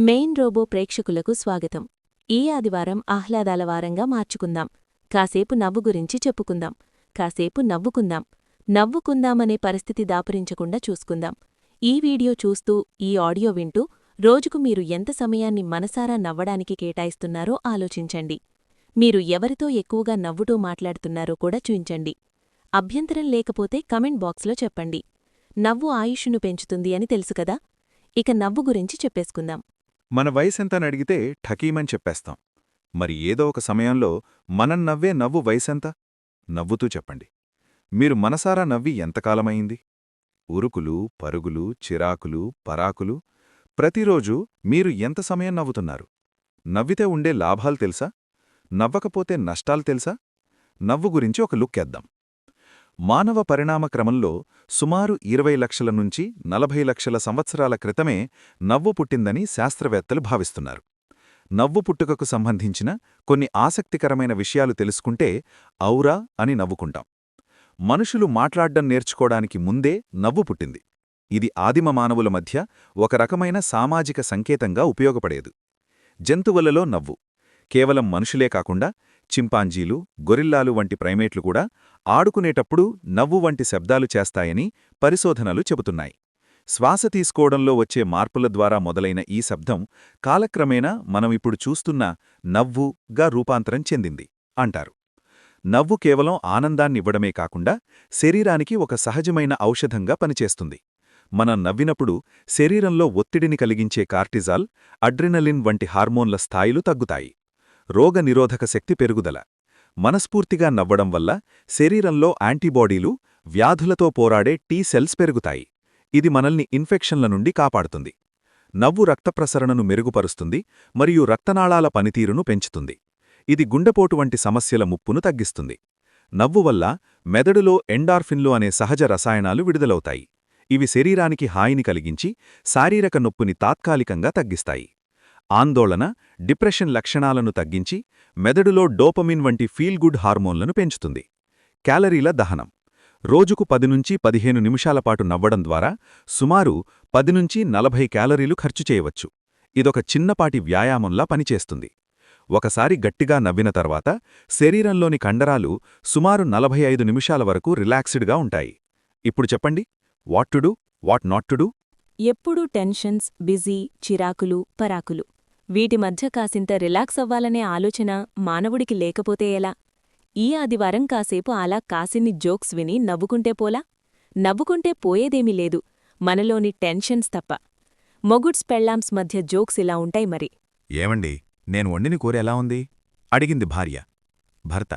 Main robo ప్రేక్షకులకు స్వాగతం. ఈ ఆదివారం ఆహ్లాదాల వారంగా మార్చుకుందాం. కాసేపు నవ్వు గురించి చెప్పుకుందాం. కాసేపు నవ్వుకుందాం. నవ్వుకుందామనే పరిస్థితి దాపురించకుండా చూసుకుందాం. ఈ వీడియో చూస్తూ ఈ ఆడియో వింటూ రోజుకు మీరు ఎంత సమయాన్ని మనసారా నవ్వడానికి కేటాయిస్తున్నారో ఆలోచించండి. మీరు ఎవరితో ఎక్కువగా నవ్వుతూ మాట్లాడుతున్నారో కూడా చూయించండి. అభ్యంతరం లేకపోతే కమెంట్ బాక్స్లో చెప్పండి. నవ్వు ఆయుష్ను పెంచుతుంది అని తెలుసు కదా? ఇక నవ్వు గురించి చెప్పేసుకుందాం. మన వయసెంతని అడిగితే ఠకీమని చెప్పేస్తాం. మరి ఏదో ఒక సమయంలో మనం నవ్వే నవ్వు వయసెంత? నవ్వుతూ చెప్పండి. మీరు మనసారా నవ్వి ఎంతకాలమైంది ఉరుకులు పరుగులు చిరాకులు పరాకులు ప్రతిరోజు మీరు ఎంత సమయం నవ్వుతున్నారు? నవ్వితే ఉండే లాభాలు తెలుసా? నవ్వకపోతే నష్టాలు తెలుసా? నవ్వు గురించి ఒక లుక్కేద్దాం. మానవ పరిణామ క్రమంలో సుమారు ఇరవై లక్షల నుంచి నలభై లక్షల సంవత్సరాల క్రితమే నవ్వు పుట్టిందని శాస్త్రవేత్తలు భావిస్తున్నారు. నవ్వు పుట్టుకకు సంబంధించిన కొన్ని ఆసక్తికరమైన విషయాలు తెలుసుకుంటే ఔరా అని నవ్వుకుంటాం. మనుషులు మాట్లాడ్డం నేర్చుకోడానికి ముందే నవ్వు పుట్టింది. ఇది ఆదిమ మానవుల మధ్య ఒక రకమైన సామాజిక సంకేతంగా ఉపయోగపడేదు. జంతువులలో నవ్వు. కేవలం మనుషులే కాకుండా చింపాంజీలు గొరిల్లాలు వంటి ప్రైమేట్లు కూడా ఆడుకునేటప్పుడు నవ్వు వంటి శబ్దాలు చేస్తాయని పరిశోధనలు చెబుతున్నాయి. శ్వాస తీసుకోవడంలో వచ్చే మార్పుల ద్వారా మొదలైన ఈ శబ్దం కాలక్రమేణా మనం ఇప్పుడు చూస్తున్న నవ్వుగా రూపాంతరం చెందింది అంటారు. నవ్వు కేవలం ఆనందాన్నివ్వడమే కాకుండా శరీరానికి ఒక సహజమైన ఔషధంగా పనిచేస్తుంది. మనం నవ్వినప్పుడు శరీరంలో ఒత్తిడిని కలిగించే కార్టిజాల్ అడ్రినలిన్ వంటి హార్మోన్ల స్థాయిలు తగ్గుతాయి. రోగనిరోధక శక్తి పెరుగుదల. మనస్ఫూర్తిగా నవ్వడం వల్ల శరీరంలో యాంటీబాడీలు వ్యాధులతో పోరాడే టీ సెల్స్ పెరుగుతాయి. ఇది మనల్ని ఇన్ఫెక్షన్ల నుండి కాపాడుతుంది. నవ్వు రక్తప్రసరణను మెరుగుపరుస్తుంది మరియు రక్తనాళాల పనితీరును పెంచుతుంది. ఇది గుండెపోటు వంటి సమస్యల ముప్పును తగ్గిస్తుంది. నవ్వు వల్ల మెదడులో ఎండార్ఫిన్లు అనే సహజ రసాయనాలు విడుదలవుతాయి. ఇవి శరీరానికి హాయిని కలిగించి శారీరక నొప్పుని తాత్కాలికంగా తగ్గిస్తాయి. ఆందోళన డిప్రెషన్ లక్షణాలను తగ్గించి మెదడులో డోపమిన్ వంటి ఫీల్ గుడ్ హార్మోన్లను పెంచుతుంది. క్యాలరీల దహనం. రోజుకు పది నుంచి పదిహేను నిమిషాల పాటు నవ్వడం ద్వారా సుమారు పది నుంచి నలభై క్యాలరీలు ఖర్చు చేయవచ్చు. ఇదొక చిన్నపాటి వ్యాయామంలా పనిచేస్తుంది. ఒకసారి గట్టిగా నవ్విన తర్వాత శరీరంలోని కండరాలు సుమారు నలభై ఐదు నిమిషాల వరకు రిలాక్స్డ్గా ఉంటాయి. ఇప్పుడు చెప్పండి what to do what not to do? ఎప్పుడూ టెన్షన్స్ బిజీ చిరాకులు పరాకులు. వీటి మధ్య కాసింత రిలాక్స్ అవ్వాలనే ఆలోచన మానవుడికి లేకపోతే ఎలా? ఈ ఆదివారం కాసేపు అలా కాసిన్ని జోక్స్ విని నవ్వుకుంటే పోలా? నవ్వుకుంటే పోయేదేమీ లేదు. మనలోని టెన్షన్స్ తప్ప. మొగుడ్స్ పెళ్ళాంస్ మధ్య జోక్స్ ఇలా ఉంటాయి మరి. ఏమండి? నేను వండిన కూర ఎలా ఉంది? అడిగింది భార్య. భర్త.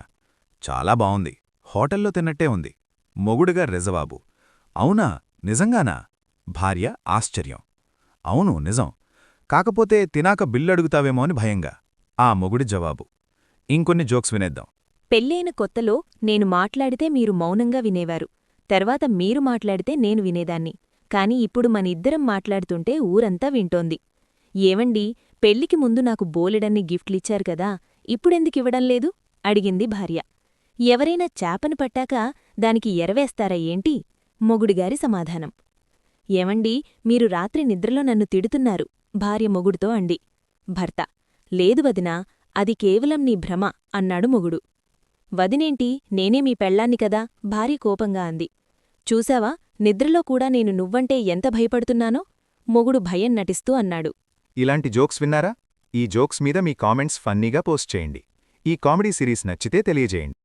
చాలా బావుంది. హోటల్లో తిన్నట్టే ఉంది. మొగుడుగా రెజవాబు. అవునా? నిజంగానా? భార్య ఆశ్చర్యం. అవును నిజం. కాకపోతే తినాక బిల్లడుగుతావేమో అని భయంగా. ఆ మొగుడి జవాబు. ఇంకొన్ని జోక్స్ వినేద్దాం. పెళ్ళైన కొత్తలో నేను మాట్లాడితే మీరు మౌనంగా వినేవారు. తర్వాత మీరు మాట్లాడితే నేను వినేదాన్ని. కాని ఇప్పుడు మన ఇద్దరం మాట్లాడుతుంటే ఊరంతా వింటోంది. ఏవండి పెళ్ళికి ముందు నాకు బోలెడన్ని గిఫ్ట్లిచ్చారు కదా ఇప్పుడెందుకివ్వడం లేదు? అడిగింది భార్య. ఎవరైనా చాపను పట్టాక దానికి ఎరవేస్తారా ఏంటి? మొగుడిగారి సమాధానం. ఏవండి మీరు రాత్రి నిద్రలో నన్ను తిడుతున్నారు. భార్య మొగుడుతో అండి భర్త లేదు వదినా అది కేవలం నీ భ్రమ అన్నాడు మొగుడు. వదినేంటి నేనే మీ పెళ్ళాన్నికదా భార్య కోపంగా అంది. చూశావా నిద్రలో కూడా నేను నువ్వంటే ఎంత భయపడుతున్నానో? మొగుడు భయం నటిస్తూ అన్నాడు. ఇలాంటి జోక్స్ విన్నారా? ఈ జోక్స్ మీద మీ కామెంట్స్ ఫన్నీగా పోస్ట్ చేయండి. ఈ కామెడీ సిరీస్ నచ్చితే తెలియజేయండి.